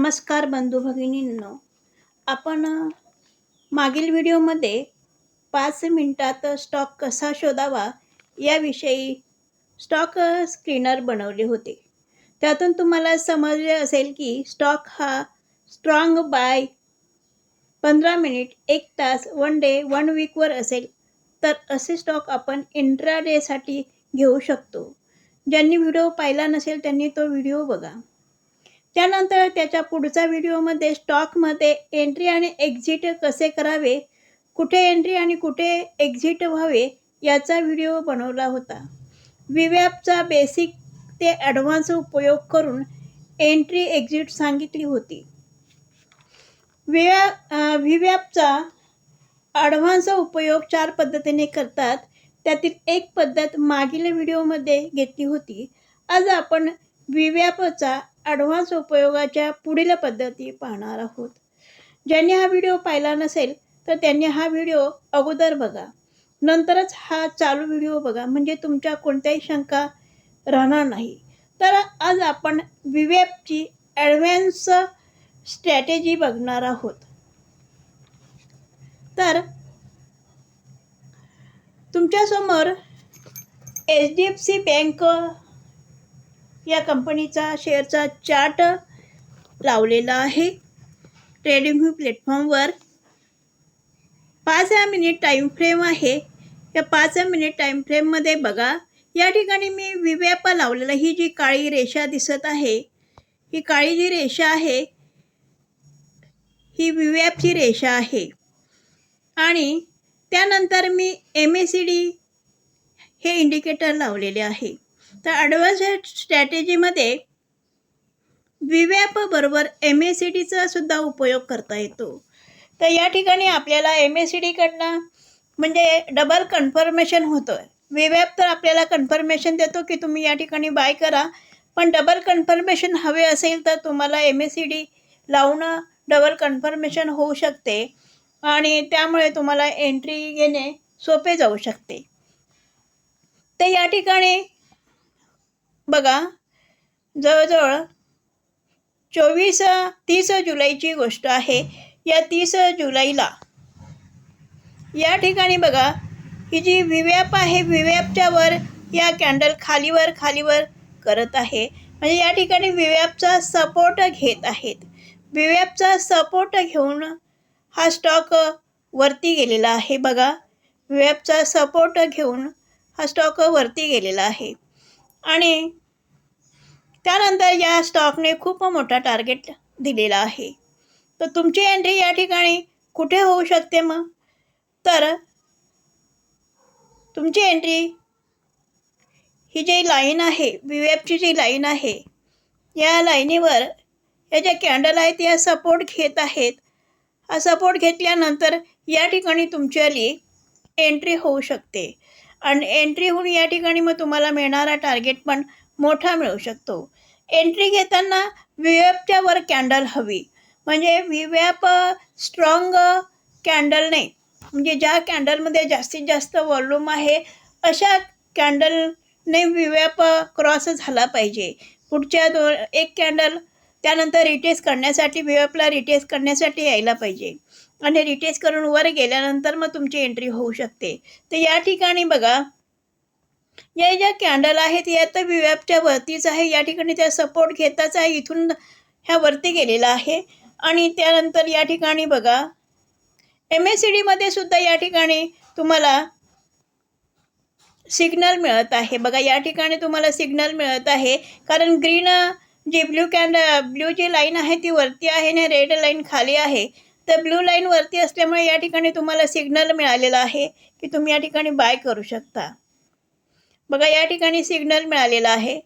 नमस्कार बंधू भगिनींनो. आपण मागील व्हिडिओमध्ये पाच मिनिटात स्टॉक कसा शोधावा याविषयी स्टॉक स्क्रीनर बनवले होते. त्यातून तुम्हाला समजले असेल की स्टॉक हा स्ट्रॉंग बाय पंधरा मिनिट एक तास वन डे वन वीकवर असेल तर असे स्टॉक आपण इंट्रा डेसाठी घेऊ शकतो. ज्यांनी व्हिडिओ पाहिला नसेल त्यांनी तो व्हिडिओ बघा. त्यानंतर त्याच्या पुढच्या व्हिडिओमध्ये स्टॉकमध्ये एंट्री आणि एक्झिट कसे करावे कुठे एंट्री आणि कुठे एक्झिट व्हावे याचा व्हिडिओ बनवला होता. विवॅपचा बेसिक ते ॲडव्हान्स उपयोग करून एंट्री एक्झिट सांगितली होती. वि विवॅपचा ॲडव्हान्स उपयोग चार पद्धतीने करतात. त्यातील एक पद्धत मागील व्हिडिओमध्ये घेतली होती. आज आपण विवॅपचा ॲडव्हान्स उपयोगाच्या पुढील पद्धती पाहणार आहोत. ज्यांनी हा व्हिडिओ पाहिला नसेल तर त्यांनी हा व्हिडिओ अगोदर बघा. नंतरच हा चालू व्हिडिओ बघा. म्हणजे तुमच्या कोणत्याही शंका राहणार नाही. तर आज आपण विवेपची ॲडव्हान्स स्ट्रॅटेजी बघणार आहोत. तर तुमच्यासमोर H D F C bank या कंपनीचा शेअरचा चार्ट लावलेला आहे. ट्रेडिंग प्लॅटफॉर्मवर पाच मिनिट टाईम फ्रेम आहे. या पाच मिनिट टाईम फ्रेममध्ये बघा या ठिकाणी मी विव्यापा लावलेला ही जी काळी रेषा दिसत आहे ही काळी जी रेषा आहे ही विव्यापची रेषा आहे. आणि त्यानंतर मी एम ए सी डी हे इंडिकेटर लावलेले आहे. तर ॲडव्हान्स स्ट्रॅटेजीमध्ये विवॅप बरोबर एम ए सी डीचा सुद्धा उपयोग करता येतो. तर या ठिकाणी आपल्याला एम ए सी डीकडनं म्हणजे डबल कन्फर्मेशन होतं आहे विवॅप तर आपल्याला कन्फर्मेशन देतो की तुम्ही या ठिकाणी बाय करा. पण डबल कन्फर्मेशन हवे असेल तर तुम्हाला एम ए सी डी लावणं डबल कन्फर्मेशन होऊ शकते. आणि त्यामुळे तुम्हाला एंट्री घेणे सोपे जाऊ शकते. तर या ठिकाणी बघा जवळजवळ चोवीस तीस जुलैची गोष्ट आहे. या तीस जुलैला या ठिकाणी बघा ही जी विवॅप आहे विवॅपच्या वर या कॅन्डल खालीवर खालीवर करत आहे. म्हणजे या ठिकाणी विवॅपचा सपोर्ट घेत आहेत. विवॅपचा सपोर्ट घेऊन हा स्टॉक वरती गेलेला आहे बघा. विवॅपचा सपोर्ट घेऊन हा स्टॉक वरती गेलेला आहे. आणि त्यानंतर या स्टॉकने खूप मोठा टार्गेट दिलेला आहे. तर तुमची एंट्री या ठिकाणी कुठे होऊ शकते मग? तर तुमची एंट्री ही जी लाईन आहे विवेपची जी लाईन आहे या लाईनीवर या ज्या कॅन्डल आहेत या सपोर्ट घेत आहेत. हा सपोर्ट घेतल्यानंतर या ठिकाणी तुमच्याली एंट्री होऊ शकते. आणि एंट्री होऊन या ठिकाणी मग तुम्हाला मिळणारा टार्गेट पण मोठा मिळू शकतो. एंट्री घेताना विवॅपच्या वर कॅन्डल हवी. म्हणजे व्हीवॅप स्ट्रॉंग कॅन्डल नाही. म्हणजे ज्या कॅन्डलमध्ये जास्तीत जास्त वॉल्यूम आहे अशा कॅन्डलने व्हीवॅप क्रॉस झाला पाहिजे. पुढच्या दोन एक कॅन्डल त्यानंतर रिटेस्ट करण्यासाठी व्हीवॅपला रिटेस्ट करण्यासाठी यायला पाहिजे. आणि रिटेस्ट करून वर गेल्यानंतर मग तुमची एंट्री होऊ शकते. तर या ठिकाणी बघा या ज्या कॅन्डल आहेत या तर विवॅपच्या वरतीच आहे. या ठिकाणी त्या सपोर्ट घेताच आहे. इथून ह्या वरती गेलेला आहे. आणि त्यानंतर या ठिकाणी बघा एम एस सी डीमध्ये सुद्धा या ठिकाणी तुम्हाला सिग्नल मिळत आहे. बघा या ठिकाणी तुम्हाला सिग्नल मिळत आहे. कारण ग्रीन जी ब्ल्यू कॅन्ड ब्ल्यू जी लाईन आहे ती वरती आहे आणि रेड लाईन खाली आहे. तर ब्ल्यू लाईन वरती असल्यामुळे या ठिकाणी तुम्हाला सिग्नल मिळालेला आहे की तुम्ही या ठिकाणी बाय करू शकता. बघा या ठिकाणी सिग्नल मिळालेला आहे.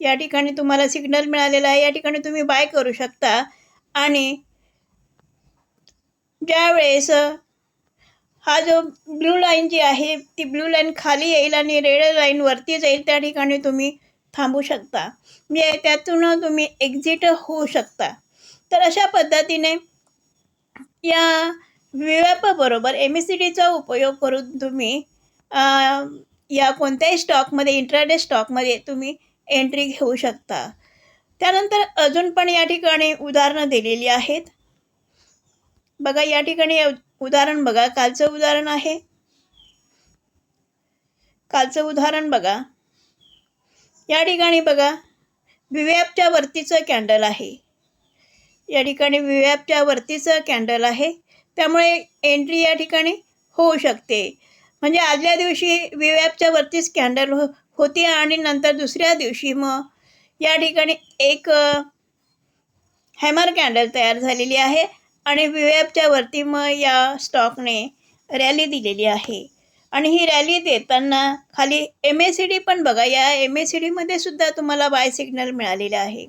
या ठिकाणी तुम्हाला सिग्नल मिळालेला आहे. या ठिकाणी तुम्ही बाय करू शकता. आणि ज्यावेळेस हा जो ब्ल्यू लाईन जी आहे ती ब्ल्यू लाईन खाली येईल आणि रेड लाईन वरती जाईल त्या ठिकाणी तुम्ही थांबू शकता. म्हणजे त्यातून तुम्ही एक्झिट होऊ शकता. तर अशा पद्धतीने या विवॅपबरोबर एम एस सी डीचा उपयोग करून तुम्ही या कोणत्याही स्टॉकमध्ये इंट्राडे स्टॉकमध्ये तुम्ही एंट्री घेऊ शकता. त्यानंतर अजून पण या ठिकाणी उदाहरणं दिलेली आहेत. बघा या ठिकाणी उदाहरण बघा. कालचं उदाहरण आहे. कालचं उदाहरण बघा. या ठिकाणी बघा विव्यापच्या वरतीचं कॅन्डल आहे. या ठिकाणी विव्यापच्या वरतीचं कॅन्डल आहे. त्यामुळे एंट्री या ठिकाणी होऊ शकते. म्हणजे आदल्या दिवशी विव्यापच्या वरतीच स्कॅन्डल हो होती आणि नंतर दुसऱ्या दिवशी मग या ठिकाणी एक हॅमर कॅन्डल तयार झालेली आहे आणि विव्यापच्या वरती मग या स्टॉकने रॅली दिलेली आहे. आणि ही रॅली देताना खाली एम एस सी डी पण बघा या एम एस सी डीमध्ये सुद्धा तुम्हाला बाय सिग्नल मिळालेलं आहे.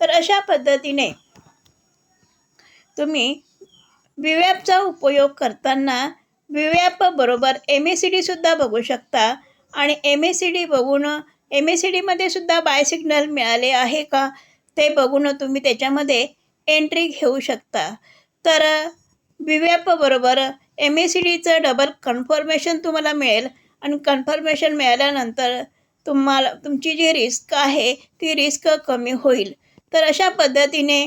तर अशा पद्धतीने तुम्ही विव्यापचा उपयोग करताना बरोबर एम एस सी डीसुद्धा बघू शकता. आणि एम एस सी डी बघून एम एस सी डीमध्ये सुद्धा बाय सिग्नल मिळाले आहे का? ते बघून तुम्ही त्याच्यामध्ये एंट्री घेऊ शकता. तर बरोबर एम एस सी डीचं डबल कन्फर्मेशन तुम्हाला मिळेल. आणि कन्फर्मेशन मिळाल्यानंतर तुम्हाला तुमची जी रिस्क आहे ती रिस्क कमी होईल. तर अशा पद्धतीने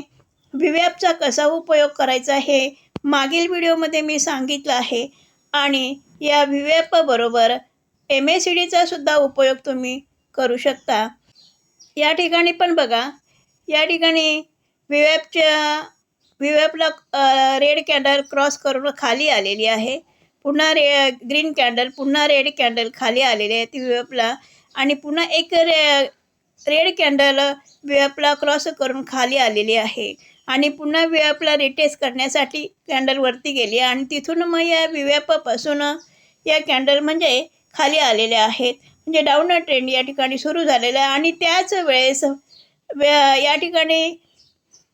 विव्यापचा कसा उपयोग करायचा हे मागील व्हिडिओमध्ये मी सांगितलं आहे. आणि या विव्यापबरोबर एम एस सी डीचा सुद्धा उपयोग तुम्ही करू शकता. या ठिकाणी पण बघा. या ठिकाणी विव्यापच्या विव्यापला रेड कॅन्डल क्रॉस करून खाली आलेली आहे. पुन्हा रे ग्रीन कॅन्डल पुन्हा रेड कॅन्डल खाली आलेली आहे ती विव्यापला आणि पुन्हा एक रे रेड कॅन्डल विव्यापला क्रॉस करून खाली आलेली आहे. आणि पुन्हा विव्यापला रिटेस्ट करण्यासाठी कॅन्डलवरती गेली आणि तिथून मग या विव्यापापासून या कॅन्डल म्हणजे खाली आलेले आहेत. म्हणजे डाऊन ट्रेंड या ठिकाणी सुरू झालेला आहे आणि त्याच वेळेस या ठिकाणी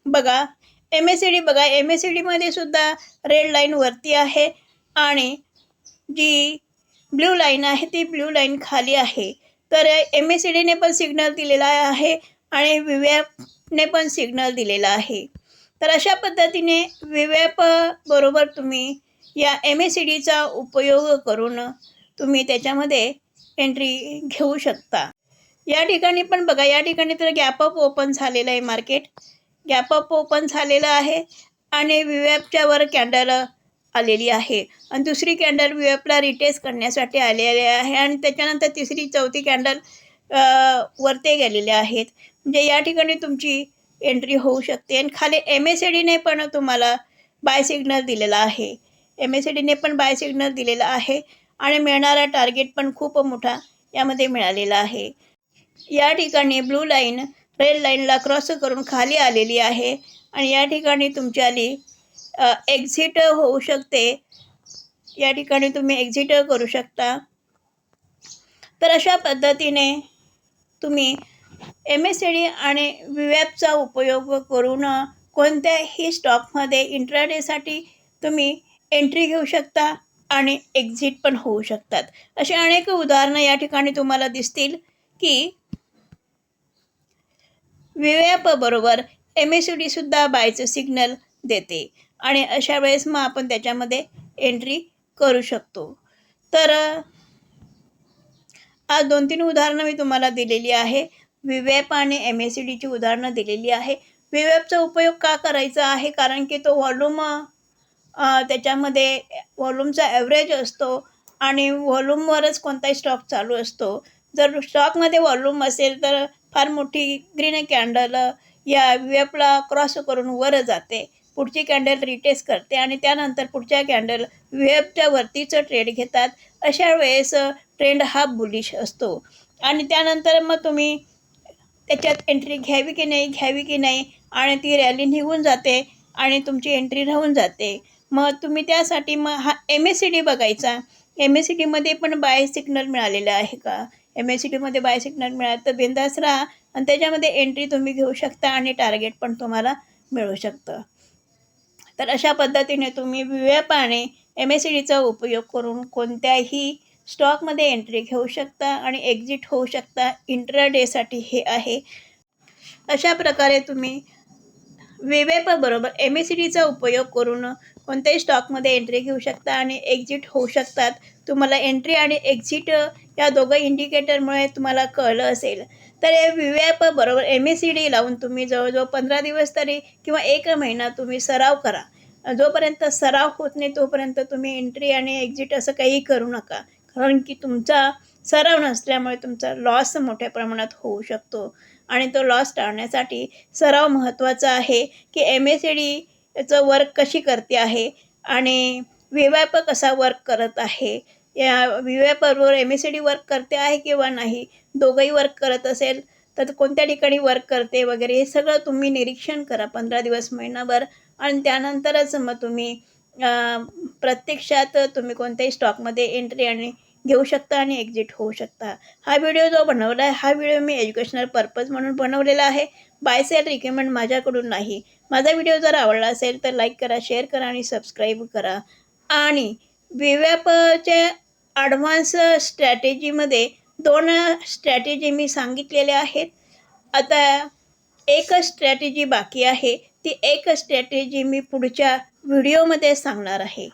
बघा एम एस सी डी बघा एम एस सी डीमध्ये सुद्धा रेड लाईन वरती आहे आणि जी ब्ल्यू लाईन आहे ती ब्ल्यू लाईन खाली आहे. तर एम एस सी डीने पण सिग्नल दिलेला आहे आणि विव्यापने पण सिग्नल दिलेला आहे. तर अशा पद्धतीने विवेप बरोबर तुम्ही या एम एस सी डीचा उपयोग करून तुम्ही त्याच्यामध्ये एंट्री घेऊ शकता. या ठिकाणी पण बघा या ठिकाणी तर गॅपअप ओपन झालेलं आहे मार्केट गॅपअप ओपन झालेलं आहे आणि विवॅपच्या वर कॅन्डल आलेली आहे. आणि दुसरी कॅन्डल विवॅपला रिटेस्ट करण्यासाठी आलेली आहे आणि त्याच्यानंतर तिसरी चौथी कॅन्डल वरते गेलेले आहेत. म्हणजे या ठिकाणी तुमची एंट्री होऊ शकते. आणि खाली एम एस सी डीने पण तुम्हाला बाय सिग्नल दिलेला आहे. एम एस सी डीने पण बाय सिग्नल दिलेला आहे. आणि मिळणारा टार्गेट पण खूप मोठा यामध्ये मिळालेला आहे. या ठिकाणी ब्लू लाईन रेड लाईनला क्रॉस करून खाली आलेली आहे. आणि या ठिकाणी तुमच्याली एक्झिट होऊ शकते. या ठिकाणी तुम्ही एक्झिट करू शकता. तर अशा पद्धतीने तुम्ही एम एस सी डी आणि विवॅपचा उपयोग करून कोणत्याही स्टॉकमध्ये इंट्राडेसाठी तुम्ही एंट्री घेऊ शकता आणि एक्झिट पण होऊ शकतात. अशी अनेक उदाहरणं या ठिकाणी तुम्हाला दिसतील की विवॅपबरोबर एम एस सी डीसुद्धा बायचं सिग्नल देते आणि अशा वेळेस मग आपण त्याच्यामध्ये एंट्री करू शकतो. तर आज दोन तीन उदाहरणं मी तुम्हाला दिलेली आहे. विवॅप आणि एम एस सी डीची उदाहरणं दिलेली आहे. विवॅपचा उपयोग का करायचा आहे? कारण की तो व्हॉल्यूम त्याच्यामध्ये व्हॉल्यूमचा ॲव्हरेज असतो आणि व्हॉल्यूमवरच कोणताही स्टॉक चालू असतो. जर स्टॉकमध्ये व्हॉल्यूम असेल तर फार मोठी ग्रीन कॅन्डल या विवॅपला क्रॉस करून वर जाते. पुढची कॅन्डल रिटेस्ट करते आणि त्यानंतर पुढच्या कॅन्डल विवॅपच्या वरतीचं ट्रेड घेतात. अशा वेळेस ट्रेंड हा बुलिश असतो. आणि त्यानंतर मग तुम्ही त्याच्यात एंट्री घ्यावी की नाही घ्यावी की नाही आणि ती रॅली निघून जाते आणि तुमची एंट्री राहून जाते. मग तुम्ही त्यासाठी मग हा एम एस सी डी बघायचा. एम एस सी डीमध्ये पण बाय सिग्नल मिळालेलं आहे का? एम एस सी डीमध्ये बाय सिग्नल मिळालं तर बिंदास राहा आणि त्याच्यामध्ये एंट्री तुम्ही घेऊ शकता आणि टार्गेट पण तुम्हाला मिळू शकतं. तर अशा पद्धतीने तुम्ही विव्यापाने एम एस सी डीचा उपयोग करून कोणत्याही स्टॉकमध्ये एंट्री घेऊ शकता आणि एक्झिट होऊ शकता इंट्राडेसाठी हे आहे. अशा प्रकारे तुम्ही विवेपबरोबर एम एस सी डीचा उपयोग करून कोणत्याही स्टॉकमध्ये एंट्री घेऊ शकता आणि एक्झिट होऊ शकतात. तुम्हाला एंट्री आणि एक्झिट या दोघं इंडिकेटरमुळे तुम्हाला कळलं असेल. तर हे व्ही बरोबर एम एस सी डी लावून तुम्ही जवळजवळ पंधरा दिवस तरी किंवा एक महिना तुम्ही सराव करा. जोपर्यंत सराव होत नाही तोपर्यंत तुम्ही एंट्री आणि एक्झिट असं काही करू नका. कारण की तुमचा सराव नसल्यामुळे तुमचा लॉस मोठ्या प्रमाणात होऊ शकतो. आणि तो लॉस टाळण्यासाठी सराव महत्त्वाचा आहे की एम एस सी डीचं वर्क कशी करते आहे आणि व्ही कसा वर्क करत आहे. या V M S C D work करते आहे किंवा नाही दोघंही वर्क करत असेल तर कोणत्या ठिकाणी वर्क करते वगैरे हे सगळं तुम्ही निरीक्षण करा पंधरा दिवस महिनाभर आणि त्यानंतरच मग तुम्ही प्रत्यक्षात तुम्ही कोणत्याही स्टॉकमध्ये एंट्री आणि घेऊ शकता आणि एक्झिट होऊ शकता. हा व्हिडिओ जो बनवला आहे हा व्हिडिओ मी एज्युकेशनल पर्पज म्हणून बनवलेला आहे. बाय सेल रिकमेंड माझ्याकडून नाही. माझा व्हिडिओ जर आवडला असेल तर लाईक करा शेअर करा आणि सबस्क्राईब करा. आणि विव्यापच्या ॲडव्हान्स स्ट्रॅटेजीमध्ये दोन स्ट्रॅटेजी मी सांगितलेल्या आहेत. आता एक स्ट्रॅटेजी बाकी आहे ती एक स्ट्रॅटेजी मी पुढच्या व्हिडिओमध्ये सांगणार आहे.